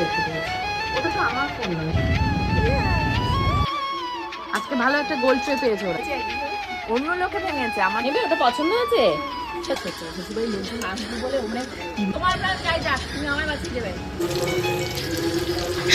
রেখে ওটা তো আমার ফোন নয় আজকে ভালো একটা গোল ট্রে পেয়েছে ওরা। অন্য লোকে ভেঙেছে আমার নেবে ওটা পছন্দ হয়েছে?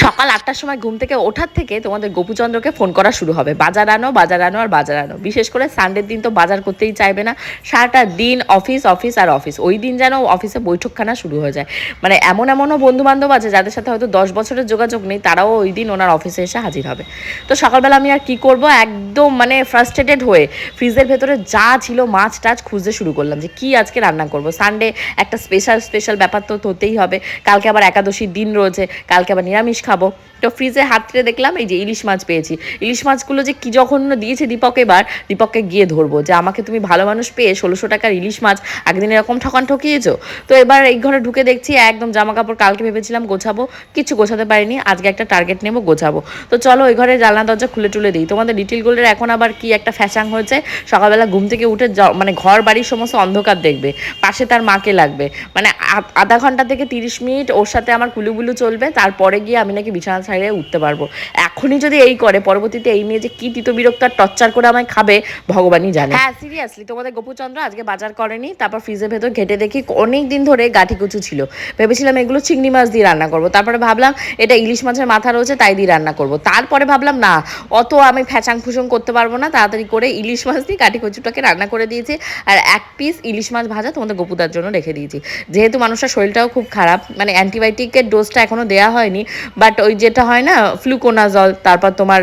সকাল আটটার সময় ঘুম থেকে ওঠার থেকে তোমাদের গোপুচন্দ্রকে ফোন করা শুরু হবে। বাজার আনো বাজার আনো আর বাজার আনো। বিশেষ করে সানডের দিন তো বাজার করতেই চাইবে না। সারাটা দিন অফিস অফিস আর অফিস। ওই দিন যেন অফিসে বৈঠকখানা শুরু হয়ে যায়। মানে এমন এমনও বন্ধু বান্ধব আছে যাদের সাথে হয়তো দশ বছরের যোগাযোগ নেই, তারাও ওই দিন ওনার অফিসে এসে হাজির হবে। তো সকালবেলা আমি আর কি করব? একদম মানে ফ্রাস্ট্রেটেড হয়ে ফ্রিজের ভেতরে যা ছিল মাছ টাছ খুঁজতে শুরু করলাম। যে কি আজকে রান্না করব? সানডে একটা স্পেশাল স্পেশাল ব্যাপার তো হতেই হবে। কালকে আবার একাদশীর দিন রয়েছে, কালকে আবার নিরামিষ খাব। তো ফ্রিজে হাত তুলে দেখলাম, এই যে ইলিশ মাছ পেয়েছি। ইলিশ মাছগুলো যে কি জঘন্য দিয়েছে দীপক এবার, দীপককে গিয়ে ধরবো যে আমাকে তুমি ভালো মানুষ পেয়ে ষোলোশো টাকার ইলিশ মাছ একদিন এরকম ঠকান ঠকিয়েছো। তো এবার এই ঘরে ঢুকে দেখছি একদম জামা কাপড় কালকে ভেবেছিলাম গোছাবো, কিছু গোছাতে পারিনি, আজকে একটা টার্গেট নেব, গোছাবো। তো চলো ওই ঘরে জানলা দরজা খুলে টুলে দিই। তোমাদের লিটিল গোল্ডের এখন আবার কি একটা ফ্যাশাং হয়েছে? সকালবেলা ঘুম থেকে উঠে মানে ঘর বাড়ির সমস্ত অন্ধকার দেখবে, পাশে তার মাকে লাগবে। মানে আধা ঘণ্টা থেকে তিরিশ মিনিট ওর সাথে আমার কুলুগুলু চলবে, তারপরে গিয়ে আমি নাকি বিছানা ছাড়িয়ে উঠতে পারব। এখনই যদি এই করে, পরবর্তীতে এই নিয়ে যে কি তিত বিরক্ত আর টর্চার করে আমায় খাবে, ভগবানই জানে। হ্যাঁ সিরিয়াসলি তোমাদের গোপুচন্দ্র আজকে বাজার করেনি, তারপর ফ্রিজের ভেতর ঘেটে দেখি অনেক দিন ধরে গাঠি কুচু ছিল। ভেবেছিলাম এগুলো চিংড়ি মাছ দিয়ে রান্না করব। তারপরে ভাবলাম, এটা ইলিশ মাছের মাথা রয়েছে, তাই দিয়ে রান্না করব। তারপরে ভাবলাম, না, অত আমি ফ্যাচাং ফুসং করতে পারব না, তাড়াতাড়ি করে ইলিশ মাছ দিয়ে কাঠি কচুটাকে রান্না করে দিয়েছি। আর এক পিস ইলিশ মাছ ভাজা তোমাদের গোপুদার জন্য রেখে দিয়েছি। যেহেতু মানুষের শরীরটাও খুব খারাপ মানে অ্যান্টিবায়োটিকের ডোজটা এখনও দেওয়া হয়নি বাট ওই যেটা হয় না ফ্লুকোনাজল তারপর তোমার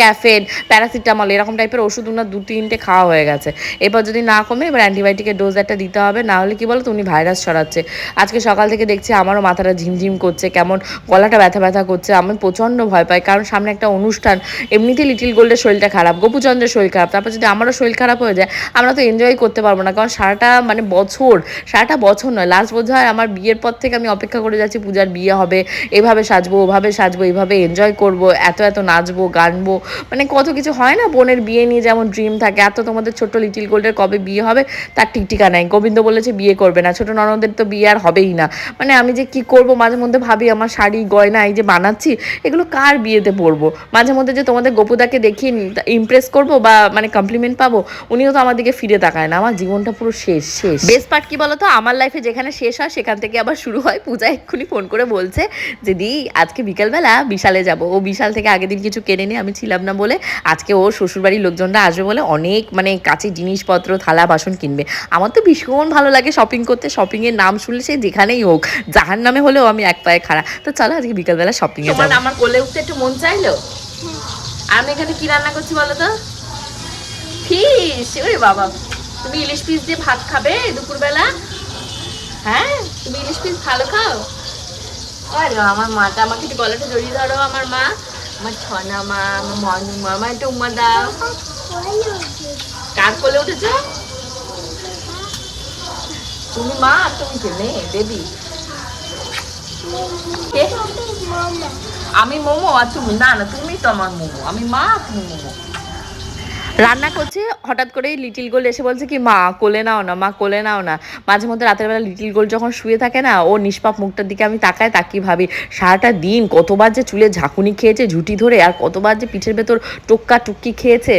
ক্যাফেন প্যারাসিটামল এরকম টাইপের ওষুধ ওনার দু তিনটে খাওয়া হয়ে গেছে। এবার যদি না কমে, এবার অ্যান্টিবায়োটিকের ডোজ একটা দিতে হবে, না হলে কি বলো তো উনি ভাইরাস ছড়াচ্ছে। আজকে সকাল থেকে দেখছি আমারও মাথাটা ঝিমঝিম করছে, কেমন গলাটা ব্যথা ব্যথা করছে, আমি প্রচণ্ড ভয় পাই, কারণ সামনে একটা অনুষ্ঠান, এমনিতেই লিটিল গোল্ডের শরীরটা খারাপ, গোপুচন্দ্রের শরীর খারাপ, তারপর যদি আমারও শরীর খারাপ হয়ে যায়, আমরা তো এনজয় করতে পারব না, কারণ সারাটা মানে বছর, সারাটা বছর নয় লাস্ট বোধ হয় আমার বিয়ের পর থেকে আমি অপেক্ষা করে যাচ্ছি, পূজার বিয়ে হবে, এভাবে সাজবো, ওভাবে সাজবো এইভাবে এনজয় করব, এত এত নাচবো, গানবো মানে কত কিছু হয় না বোনের বিয়ে নিয়ে যেমন ড্রিম থাকে, এত তোমাদের ছোট্ট লিটিল গোল্ডের কবে বিয়ে হবে তার টিকটিকা নাই। গোবিন্দ বলেছে বিয়ে করবে না, ছোট ননদের তো বিয়ে আর হবেই না। মানে আমি যে কি করব মাঝে মধ্যে ভাবি আমার শাড়ি, গয়না এই যে বানাচ্ছি, এগুলো কার বিয়েতে পরবো? মাঝে মধ্যে যে তোমাদের গোপুদাকে দেখিয়ে ইমপ্রেস করব বা মানে কমপ্লিমেন্ট পাবো, উনিও তো আমার দিকে ফিরে তাকায় না। আমার জীবনটা পুরো শেষ শেষ। বেস্ট পার্ট কি বলতো? আমার লাইফে যেখানে শেষ হয়, সেখান থেকে আবার শুরু হয়। পূজা এক্ষুনি ফোন করে বলছে যে, দি, আজকে বিকালবেলা বিশালে যাব। ও বিশাল থেকে আগের দিন কিছু কেনে নি আমি ছিলাম না বলে আজকে ও শ্বশুরবাড়ির লোকজনরা আসবে বলে অনেক মানে কাছে জিনিসপত্র থালা বাসন কিনবে। আমার তো ভীষণ ভালো লাগে শপিং করতে শপিংয়ের নাম শুনলে সে যেখানেই হোক যাহার নামে হলেও আমি এক পায়ে খাড়া। তো চলো আজকে বিকালবেলা শপিং এ যাব। আমার কোলে উঠতে একটু মন চাইলো? আমি এখানে কি রান্না করছি বলো তো? ফিশ! ওরে বাবা তুমি ইলিশ পিস দিয়ে ভাত খাবে দুপুরবেলা? হ্যাঁ তুমি ইলিশ পিস ভালো খাও? আরে আমার মাটা, আমাকে একটু গলাটা জড়িয়ে ধরো আমার মা। আমার ছনা মা, আমার মনু মা, আমার একটু উমা দাও কার কোলে উঠেছো? তুমি মা তুমি কে? মেয়ে বেবি আমি মোমো, আর তুমি? না না, তুমি তো আমার মোমো। আমি মা তুমি মোমো। রান্না করছে, হঠাৎ করেই লিটিল গোল এসে বলছে কি, মা, কোলে নাও না, মা, কোলে নাও না। মাঝে মধ্যে রাতের বেলা লিটিল গোল যখন শুয়ে থাকে না, ও নিষ্পাপ মুখটার দিকে আমি তাকায় তাকিয়ে ভাবি, সারাটা দিন কতবার যে চুলে ঝাঁকুনি খেয়েছে ঝুটি ধরে, আর কতবার যে পিঠের ভেতর টোক্কা টুক্কি খেয়েছে।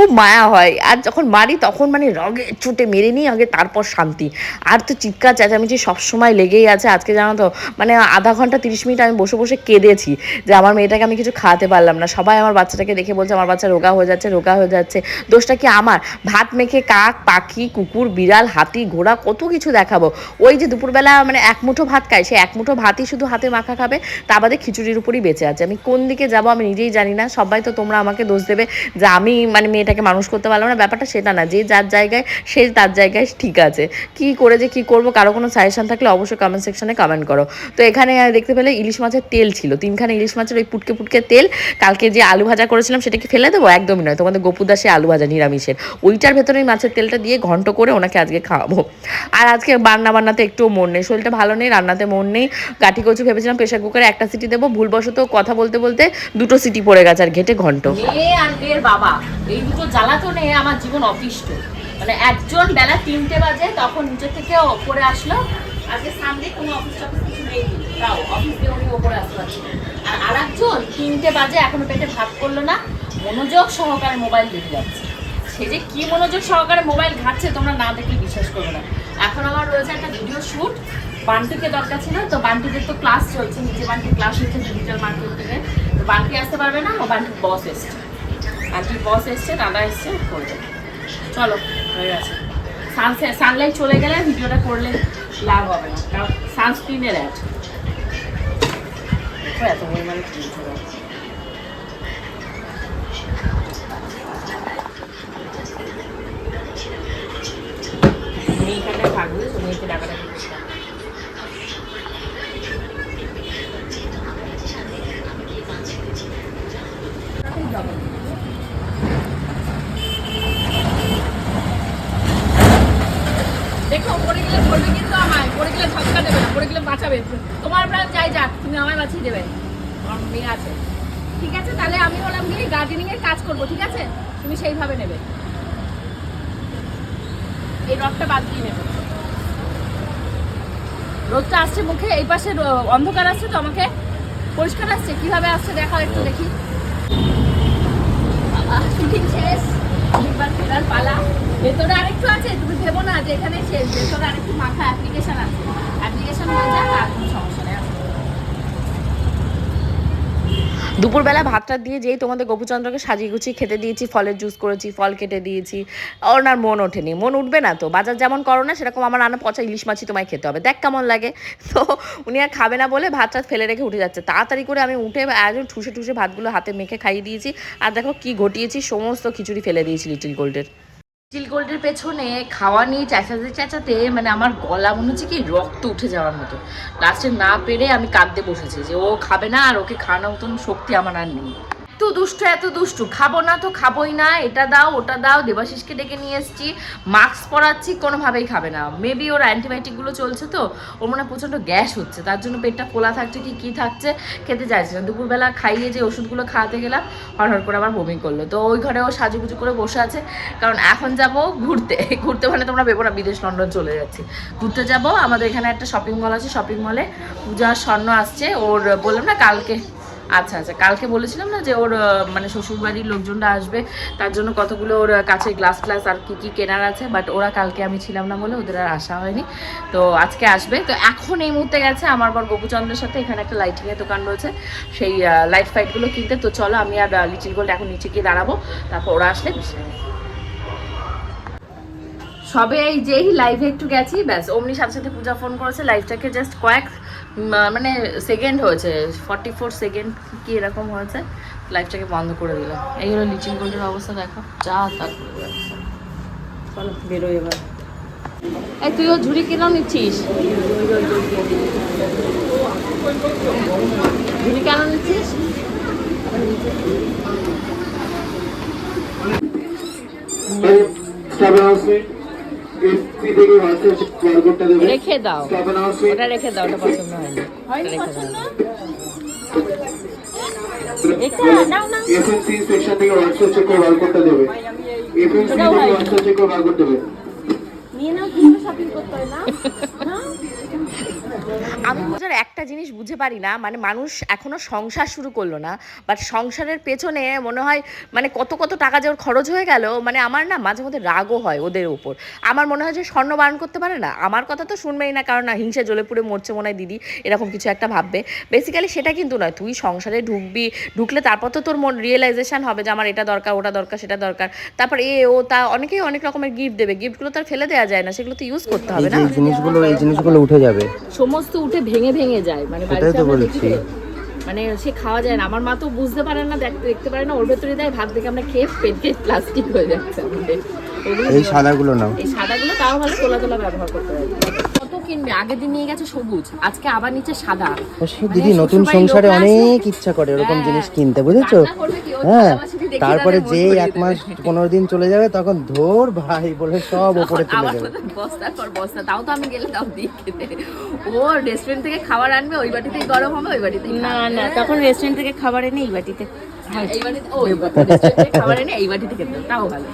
খুব মায়া হয়। আর যখন মারি তখন মানে রগে চুটে মেরে নিই, আগে তারপর শান্তি। আর তো চিৎকার, চেঁচামেচি সবসময় লেগেই আছে। আজকে জানো তো মানে আধা ঘণ্টা তিরিশ মিনিট আমি বসে বসে কেঁদেছি যে আমার মেয়েটাকে আমি কিছু খাওয়াতে পারলাম না। সবাই আমার বাচ্চাটাকে দেখে বলছে, আমার বাচ্চা রোগা হয়ে যাচ্ছে, রোগা হয়ে যাচ্ছে। দোষটা কি আমার? ভাত মেখে কাক, পাখি, কুকুর, বিড়াল, হাতি, ঘোড়া, কত কিছু দেখাবো? ওই যে দুপুরবেলা মানে এক মুঠো ভাত খায়, সে এক মুঠো ভাতই শুধু হাতে মাখা খাবে, তা বাদে খিচুড়ির উপরই বেঁচে আছে। আমি কোন দিকে যাব আমি নিজেই জানি না। সবাই তো তোমরা আমাকে দোষ দেবে যে আমি মানে মেয়েটাকে মানুষ করতে পারলাম না, ব্যাপারটা সেটা না, যে যার জায়গায় সে তার জায়গায় ঠিক আছে। কি করে যে কি করব, কারও কোনো সাজেশন থাকলে অবশ্যই কমেন্ট সেকশনে কমেন্ট করো। তো এখানে দেখতে পেলে ইলিশ মাছের তেল ছিল, তিনখানে ইলিশ মাছের ওই পুটকে পুটকে তেল, কালকে যে আলু ভাজা করেছিলাম সেটা কি ফেলে দেবো? একদমই নয়, তোমাদের গোপুদা সে আলু ভাজা নিরামিষের। ওইটার ভেতরে ওই মাছের তেলটা দিয়ে ঘন্ট করে ওনাকে আজকে খাওয়াবো। আর আজকে রান্না বান্নাতে একটুও মন নেই, শরীরটা ভালো নেই, রান্নাতে মন নেই। কাঠি কচু ভেবেছিলাম প্রেশার কুকারে একটা সিটি দেবো, ভুলবশত কথা বলতে বলতে দুটো সিটি পড়ে গেছে আর ঘেটে ঘন্ট। বাবা। এই দুটো জ্বালাতনে আমার জীবন অতিষ্ঠ। মানে একজন বেলা তিনটে বাজে, তখন নিচে থেকে ওপরে আসলো। আজকে সামনে কোনো অফিস টফিস কিছু নেই। তাও অফিস দিয়ে উনি ওপরে আসলো পারছি না। আর আরেকজন তিনটে বাজে, এখনও পেটে ভাত করল না। মনোযোগ সহকারে মোবাইল দেখে যাচ্ছে। সে যে কী মনোযোগ সহকারে মোবাইল ঘাটছে, তোমরা না দেখলে বিশ্বাস করবে না। এখন আমার রয়েছে একটা ভিডিও শ্যুট বান্টিকে দরকার ছিল, তো বান্টিদের তো ক্লাস চলছে, নিচে বান্টির ক্লাস হচ্ছে ডিজিটাল মার্কেটিংয়ে তো বান্টি আসতে পারবে না? ও বান্টির বস এসছে। বান্টির বস এসছে, দাদা এসছে, করবে। চলো, হয়ে গেছে। সানসেট সানলাইট চলে গেলে ভিডিওটা করলে লাভ হবে না, কারণ সানস্ক্রিনের অ্যাড। এত পরিমাণে এখানে থাকবে, তুমি ডাকাডাকি করতে হবে। দেখো পড়ে গেলে ধরবে কিন্তু আমায় পড়ে গেলে ধাক্কা দেবে না, পড়ে গেলে বাঁচাবে। তোমার প্রাণ যাই যাক, তুমি আমায় বাঁচিয়ে দেবে। আমার মেয়ে আছে। ঠিক আছে, তাহলে আমি হলাম গিয়ে গার্ডেনিং এর কাজ করব, ঠিক আছে? তুমি সেইভাবে নেবে। এই রথটা বাদ দিয়ে নেবে। রোদটা আসছে মুখে, এই পাশে অন্ধকার আসছে তো আমাকে। পরিষ্কার আসছে? কীভাবে আসছে দেখাও একটু দেখি। শুটিং শেষ পালা। ভেতরে আরেকটু আছে, তুমি ভেবো না যে এখানে শেষ। ভেতরে আরেকটু মাথা অ্যাপ্লিকেশন আছে। অ্যাপ্লিকেশন হয়ে কোনো সমস্যা নেই। দুপুরবেলা ভাতটা দিয়ে যেই তোমাদের গোপুচন্দ্রকে সাজিয়ে গুছিয়ে খেতে দিয়েছি, ফলের জুস করেছি, ফল কেটে দিয়েছি ওনার মন ওঠেনি। মন উঠবে না তো? বাজার যেমন করো না, সেরকম আমার আনা পচা ইলিশ মাছই তোমায় খেতে হবে। দেখ কেমন লাগে। তো উনি আর খাবে না বলে ভাতটা ফেলে রেখে উঠে যাচ্ছে। তাড়াতাড়ি করে আমি উঠে একজন ঠুসে ঠুসে ভাতগুলো হাতে মেখে খাইয়ে দিয়েছি। আর দেখো কি ঘটিয়েছি, সমস্ত খিচুড়ি ফেলে দিয়েছি লিটিল গোল্ডের লিটিল গোল্ডের পেছনে খাওয়া নিয়ে চেঁচাতে চেঁচাতে মানে আমার গলা মনে হচ্ছে কি রক্ত উঠে যাওয়ার মতো। লাস্টে না পেরে আমি কাঁদতে বসেছি যে ও খাবে না আর ওকে খাওয়ানোর মতন শক্তি আমার আর নেই। এত দুষ্টু এত দুষ্টু। খাব না তো খাবোই না, এটা দাও, ওটা দাও। দেবাশিসকে ডেকে নিয়ে এসেছি। মাস্ক পরাচ্ছি, কোনোভাবেই খাবে না। মেবি ওর অ্যান্টিবায়োটিকগুলো চলছে তো, ওর মনে প্রচণ্ড গ্যাস হচ্ছে। তার জন্য পেটটা খোলা থাকছে কি, কী থাকছে, খেতে চাইছে না। দুপুরবেলা খাইয়ে যে ওষুধগুলো খাওয়াতে গেলাম, হড়হড় করে আবার বমি করল। তো ওই ঘরে ও সাজুগুজু করে বসে আছে। কারণ এখন যাব ঘুরতে। ঘুরতে মানে তোমরা ভেবো না, বিদেশ লন্ডন চলে যাচ্ছি। ঘুরতে যাব। আমাদের এখানে একটা শপিং মল আছে শপিং মলে পূজা স্বর্ণ আসছে। ওর বললাম না, কালকে আচ্ছা আচ্ছা। কালকে বলেছিলাম না যে ওর মানে শ্বশুরবাড়ির লোকজনরা আসবে, তার জন্য কতগুলো ওর কাছে গ্লাস ফ্লাস আর কি কি কেনার আছে বাট ওরা কালকে আমি ছিলাম না বলে ওদের আর আসা হয়নি। তো আজকে আসবে। তো এখন এই মুহূর্তে গেছে আমার বর গোপুচন্দ্রের সাথে, এখানে একটা লাইটিংয়ের দোকান রয়েছে। সেই লাইট ফাইটগুলো কিনতে। তো চলো আমি আর লিটিল গোল্ড এখন নিচে গিয়ে দাঁড়াবো। তারপর ওরা আসলে সবে এই যেই লাইভে একটু গেছি, ব্যাস। অমনি সাথে সাথে পূজা ফোন করেছে লাইভটাকে জাস্ট কয়েক মানে সেকেন্ড হয়েছে ফর্টি ফোর সেকেন্ড কি এরকম হয়েছে লাইভটাকে বন্ধ করে দিল। এই হলো লিচিং গোল্ডের অবস্থা, দেখো, যা যাচ্ছে চলো, বেরোই এবার। এই, তুইও ঝুড়ি কেন নিচ্ছিস? ঝুড়ি কেন নিচ্ছিস? অ্যানাউন্সমেন্ট রেখে দাও। ওটা রেখে দাও ওটা পছন্দ হয়নি। ওটা রেখে দাও। এফএমসি সেকশন থেকে হোয়াটসঅ্যাপ চেক করে বারকোডটা দেবে। এফএমসি থেকে হোয়াটসঅ্যাপ চেক করে বারকোড দেবে। আমি বোঝার একটা জিনিস বুঝে পারি না মানে মানুষ এখনও সংসার শুরু করল না বাট সংসারের পেছনে মনে হয় মানে কত কত টাকা যে ওর খরচ হয়ে গেল মানে আমার না মাঝে মধ্যে রাগও হয় ওদের উপর। আমার মনে হয় যে স্বর্ণ বারণ করতে পারে না আমার কথা তো শুনবেই না কারণ না হিংসা জ্বলে পুড়ে মরছে মনে হয় দিদি এরকম কিছু একটা ভাববে। বেসিক্যালি সেটা কিন্তু নয় তুই সংসারে ঢুকবি ঢুকলে তারপর তো তোর মন রিয়েলাইজেশন হবে যে আমার এটা দরকার ওটা দরকার সেটা দরকার। তারপর এ ও তা অনেকেই অনেক রকমের গিফট দেবে গিফটগুলো তার ফেলে দেওয়া যায় না সেগুলো তো ইউজ করতে হবে না? জিনিসগুলো এই জিনিসগুলো উঠে যাবে। সমস্ত উঠে ভেঙে ভেঙে যায়। মানে সেটাই বাড়িতে তো বলছি। মানে সে খাওয়া যায় না। আমার মা তো বুঝতে পারে না দেখতে দেখতে পারে না। ওর ভেতরে দেয় ভাত দেখে আমরা খেয়ে পেট পেটে প্লাস্টিক হয়ে যাচ্ছে আমাদের। এই সাদাগুলো নাও। এই সাদাগুলো তাও ভালো তোলা তোলা ব্যবহার করতে পারি কিনবে? আগের দিন নিয়ে গেছে সবুজ আজকে আবার নিচে সাদা। দিদি নতুন সংসারে অনেক ইচ্ছা করে এরকম হ্যাঁ। জিনিস কিনতে বুঝেছ? হ্যাঁ তারপরে যে এক মাস পনেরো দিন চলে যাবে তখন ধর ভাই বলে সব ওপরে তুলে আবার দেবে। বস্তার পর বস্তা তাও তো আমি গেলে তাও দিই ও রেস্টুরেন্ট থেকে খাবার আনবে ওই বাটিতেই গরম হবে ওই বাটিতেই না না তখন রেস্টুরেন্ট থেকে খাবার এনে এই বাটিতে এই বাটিতে ও এই বাটিতে। খাবার এনে এই বাটিতে খেতে তাও ভালো।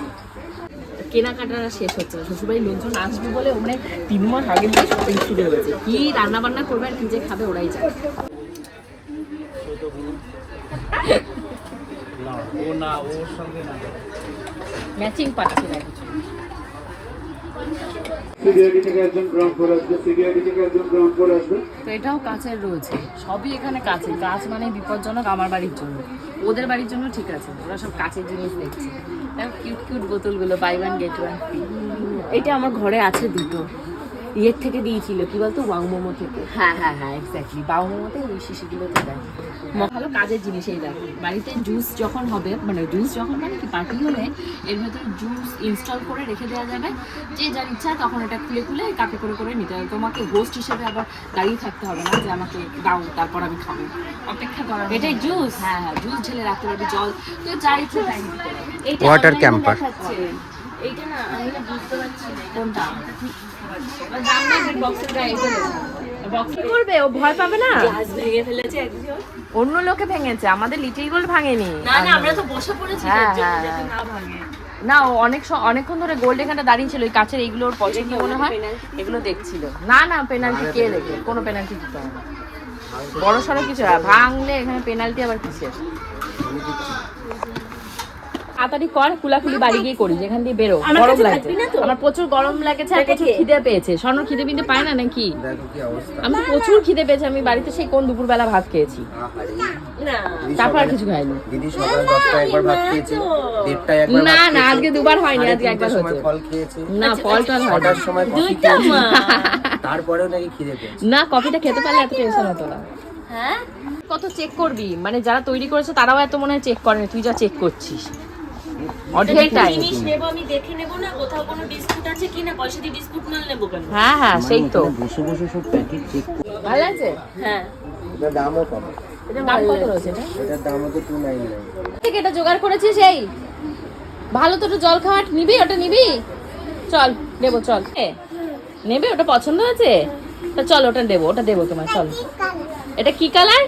কেনাকাটারা শেষ হচ্ছে না। শ্বশুরবাড়ির লোকজন আসবে বলে মানে তিন মাস আগে থেকে শপিং শুরু হয়েছে। কি রান্না বান্না করবে আর কি যে খাবে ওরাই যাবে ম্যাচিং পাচ্ছি না কিছু। তো এটাও কাছের রয়েছে। সবই এখানে কাছে। কাজ মানে বিপজ্জনক, আমার বাড়ির জন্য। ওদের বাড়ির জন্য ঠিক আছে। ওরা সব কাছের জিনিস দেখছে। কিউট কিউট বোতলগুলো বাই ওয়ান গেট ওয়ান এটা আমার ঘরে আছে দুটো। ইয়ের থেকে দিয়েছিল কি বলতো? ওয়াং মোমো থেকে। হ্যাঁ হ্যাঁ হ্যাঁ এক্স্যাক্টলি বাউনের মতো ওই শিশিগুলোতে দেয় ম- ভালো কাজের জিনিস এই দেখো বাড়িতে জুস যখন হবে মানে জুস যখন মানে কি পার্টি হলে এর ভেতরে জুস ইনস্টল করে রেখে দেওয়া যাবে। যে যার ইচ্ছা তখন এটা খুলে খুলে কাপে করে করে নিতে হবে। তোমাকে হোস্ট হিসেবে আবার দাঁড়িয়ে থাকতে হবে না যে আমাকে দাও তারপর আমি খাব। অপেক্ষা করা এটাই জুস হ্যাঁ হ্যাঁ জুস ঢেলে রাখতে পারবি জল। তো যা ইচ্ছে তাই নিতে পারবি। এইটা না আমি না বুঝতে পারছি কোনটা? করবে? ও ভয় পাবে না? ভেঙে ফেলেছে একজন। অন্য লোকে ভেঙেছে আমাদের লিটিল গোল্ড ভাঙেনি। না না আমরা তো বসে পড়েছি হ্যাঁ, হ্যাঁ, হ্যাঁ। না ভাঙে। না ও অনেক অনেকক্ষণ ধরে গোল্ড এখানটা দাঁড়িয়ে ছিল ওই কাছের এইগুলোর পছন্দ মনে হয়? এগুলো দেখছিল। না না পেনাল্টি কে দেখে? কোনো পেনাল্টি দিতে হবে বড় সড়ো কিছু ভাঙলে এখানে পেনাল্টি আবার কিসের? তাড়াতাড়ি কর কুলাকুলি বাড়ি গিয়ে করি যেখান দিয়ে বেরো। আমার গরম লাগছে? আমার প্রচুর গরম লাগেছে আর প্রচুর খিদে পেয়েছে। স্বর্ণ খিদে বিন্দে পায় না নাকি? দেখো কি অবস্থা। আমি প্রচুর খিদে পেয়েছে আমি বাড়িতে সেই কোন দুপুরবেলা ভাত খেয়েছি। তারপর আর কিছু খাইনি। দিদি সকাল দশটায় একবার ভাত খেয়েছে। দেড়টায় একবার না, না, আজকে দুবার হয়নি, আজকে একবার হয়েছে। ফল খেয়েছে। না ফল টল হয় ছটার সময় কফি খেয়েছে। তারপরেও নাকি খিদে পেয়েছে। না কফিটা খেতে পারলে এত টেনশন হতো না। হ্যাঁ? কত চেক করবি? মানে যারা তৈরি করেছে তারাও এত মনে হয় চেক করেনি তুই যা চেক করছিস। জিনিস নেব আমি দেখে নেব না? কোথাও কোনো বিস্কুট আছে কিনা? পয়সা দিয়ে বিস্কুট মাল নেব কেন? হ্যাঁ হ্যাঁ সেই তো। বসে বসে সব প্যাকেট চেক ভালো আছে? হ্যাঁ। এটার দামও কম। দাম কত রয়েছে? এটা দাম থেকে জোগাড় করেছিস এই ভালো তো জল খাওয়াট নিবি? ওটা নিবি? চল দেবো চল। নেবে? ওটা পছন্দ হয়েছে? তা চল ওটা দেবো ওটা দেবো তোমার চল। এটা কি কালার?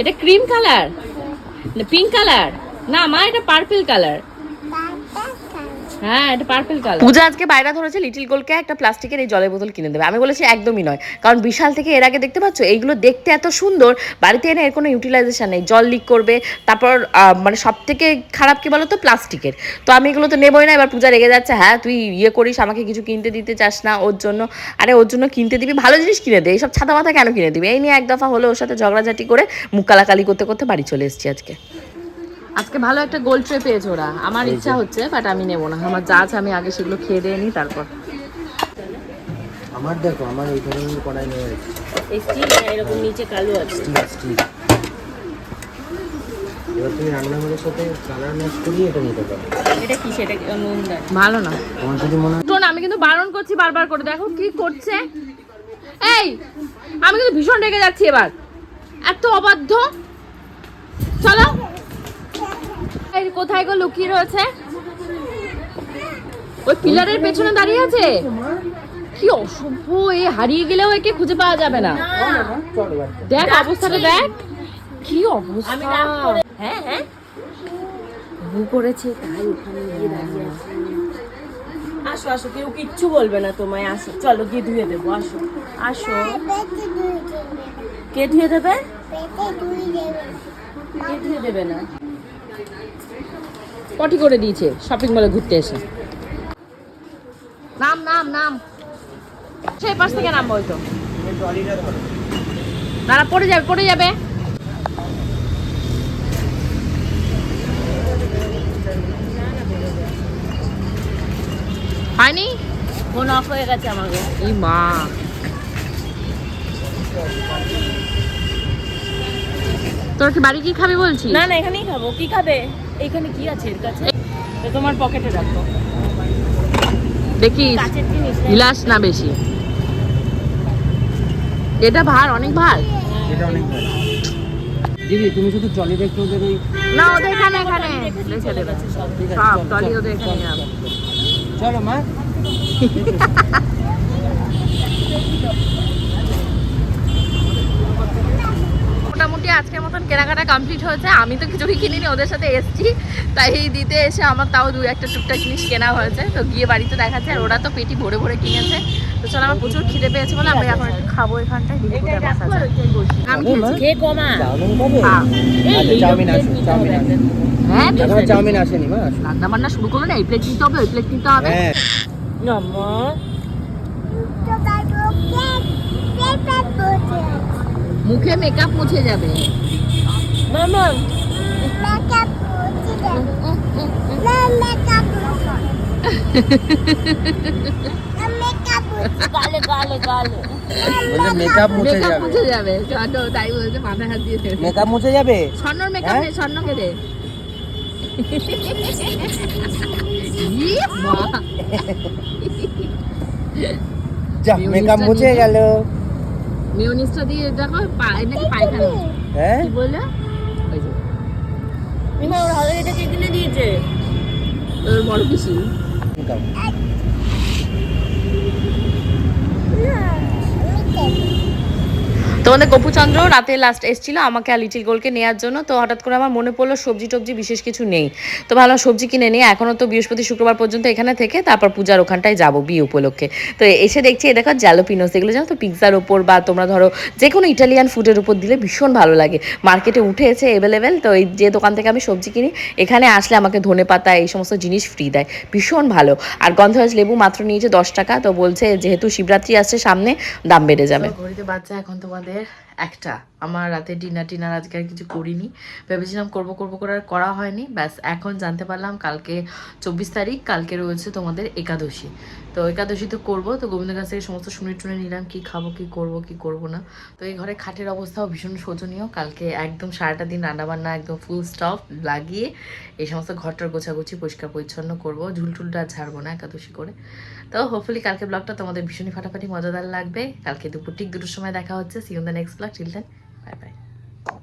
এটা ক্রিম কালার? পিঙ্ক কালার না, মা, এটা পার্পল কালার হ্যাঁ এটা পার্পল কালার পূজা আজকে বাইরে ধরেছে লিটিল গোলকে একটা প্লাস্টিকের এই জলের বোতল কিনে দেবে। আমি বলেছি একদমই নয়। কারণ বিশাল থেকে এর আগে দেখতে পাচ্ছ, এইগুলো দেখতে এত সুন্দর, বাড়িতে এনে এর কোনো ইউটিলাইজেশন নেই। জল লিক করবে, তারপর মানে সব থেকে খারাপ কি বলো তো প্লাস্টিকের তো আমি এগুলো তো নেবই না, এবার পূজা রেগে যাচ্ছে হ্যাঁ তুই ইয়ে করিস, আমাকে কিছু কিনতে দিতে চাস না ওর জন্য। আরে, ওর জন্য কিনতে দিবি, ভালো জিনিস কিনে দে, এইসব ছাতা মাথা কেন কিনে দিবি? এই নিয়ে এক দফা হলে ওর সাথে ঝগড়াঝাটি করে মুখ কালাকালি করতে করতে বাড়ি চলে এসেছি আজকে। আজকে ভালো একটা গোল ট্রে পেয়েছে ওরা। আমার ইচ্ছা হচ্ছে বাট আমি নেব না। আমার যা আছে আমি আগে সেগুলো খেয়ে দিয়ে নিই তারপর। আমার দেখো আমার এই ধরনের কড়াই নিয়ে স্টিল এরকম নিচে কালো আছে? স্টিল স্টিল এবার তুমি রান্নাঘরের সাথে কালার ম্যাচ করিয়ে এটা নিতে পারো। এটা কি সেটা কি? ভালো না। তোমার যদি মনে হয় আমি কিন্তু বারণ করছি বারবার করে। দেখো কি করছে। এই আমি কিন্তু ভীষণ রেগে যাচ্ছি এবার। এত অবাধ্য। চলো। কোথায় গো লুকিয়ে রয়েছে? ওই পিলারের পেছনে দাঁড়িয়ে আছে? কি অসভ্য এ হারিয়ে গেলেও একে খুঁজে পাওয়া যাবে না। দেখ অবস্থাটা দেখ। কি অবস্থা। আমি রাগ করে হ্যাঁ হ্যাঁ। ভু করেছে তাই ওখানে গিয়ে দাঁড়িয়ে আছে। আসো আসো কেউ কিচ্ছু বলবে না তোমায় আসো। চলো গিয়ে ধুয়ে দেবো আসো। আসো। কে ধুয়ে দেবে। কে ধুয়ে দেবে না? পটি করে দিয়েছে শপিং মলে ঘুরতে এসে। নাম নাম নাম। সেই পাশ থেকে নাম বলতো দাঁড়া পড়ে যাবে পড়ে যাবে। হয়নি? ফোন অফ হয়ে গেছে আমাকে। এই মা। তোর কি বাড়ি কি খাবি বলছি না না এখানেই খাব। কি খাবে? এখানে কি আছে? এর কাছে? তো তোমার পকেটে রাখো। দেখিস কাছের না। গিলাস না বেশি? এটা ভার অনেক ভার। এটা অনেক ভালো দিদি তুমি শুধু ট্রলিটা একটু ওদের ওই না ওদের এখানে এখানে। রেখে সব। ঠিক আছে, সব টলি ওদের এখানে। চলো মা। মোটামুটি আজকের মতন কেনাকাটা কমপ্লিট হয়েছে। আমি তো কিছুই কিনিনি ওদের সাথে এসছি। তাই এই দিতে এসে আমার তাও দু একটা টুকটাক জিনিস কেনা হয়েছে। তো গিয়ে বাড়িতে দেখাচ্ছে আর ওরা তো পেটি ভরে ভরে কিনেছে। তো চলো আমার প্রচুর খিদে পেয়েছে বলে আমি এখন একটু খাব এখানটায় হ্যাঁ। আচ্ছা হ্যাঁ রান্না বান্না শুরু করল না এই প্লেট নিতে হবে ওই প্লেট নিতে হবে। হ্যাঁ। মুখে মেকআপ মুছে যাবে। মামা গালে গালে গালে। বলছে মেকআপ মুছে মেকআপ মুছে যাবে। চলো তাই বলছে মাথায় হাত দিয়ে মেকআপ মুছে যাবে? স্বর্ণর মেকআপ হ্যাঁ? নেই স্বর্ণকে দে। ই যা মেকআপ মুছে গেল। মিউনিসটা দিয়ে দেখো পা- নাকি পায়খানা। হ্যাঁ? কি বললে? ওই যে। ওর এটা কে কিনে দিয়েছে। তোর বড় কিছু। তোমাদের গোপুচন্দ্র রাতে লাস্ট এসেছিল আমাকে আর লিটিল গোলকে নেওয়ার জন্য। তো হঠাৎ করে আমার মনে পড়ল সবজি টবজি বিশেষ কিছু নেই। তো ভালো সবজি কিনে নিয়ে এখনও তো বৃহস্পতি, শুক্রবার পর্যন্ত এখানে থেকে তারপর পূজার ওখানটায় যাব বিয়ে উপলক্ষে। তো এসে দেখছি এই দেখো জ্যালোপিনোস এগুলো জানো তো পিৎজার ওপর বা তোমরা ধরো যে কোনো ইটালিয়ান ফুডের উপর দিলে ভীষণ ভালো লাগে। মার্কেটে উঠে এসে অ্যাভেলেবেল তো এই যে দোকান থেকে আমি সবজি কিনি, এখানে আসলে আমাকে ধনে পাতা, এই সমস্ত জিনিস ফ্রি দেয়। ভীষণ ভালো। আর গন্ধরাজ লেবু মাত্র নিয়েছে দশ টাকা, তো বলছে যেহেতু শিবরাত্রি আসছে সামনে, দাম বেড়ে যাবে। ঘড়িতে বাচ্চা এখন তোমাদের একটা। আমার রাতে ডিনার টিনার আজকে আর কিছু করিনি। ভেবেছিলাম করব করব করে আর করা হয়নি। ব্যাস, এখন জানতে পারলাম কালকে চব্বিশ তারিখ, কালকে রয়েছে তোমাদের একাদশী। তো একাদশী তো করব, তো গোবিন্দের কাছ থেকে সমস্ত শুনে টুনে নিলাম কি খাব, কি করব কি করব না। তো এই ঘরে খাটের অবস্থাও ভীষণ শোচনীয়। কালকে একদম সারাটা দিন রান্নাবান্না একদম ফুল স্টপ লাগিয়ে এই সমস্ত ঘরটার গোছাগুছি পরিষ্কার পরিচ্ছন্ন করব। ঝুলটুলটা ঝাড়বো না একাদশী করে। তো হোপফুলি কালকে ব্লগটা তোমাদের ভীষণই ফাটাফাটি, মজাদার লাগবে। কালকে দুপুর ঠিক দুটোর সময় দেখা হচ্ছে। See in the next blog children bye bye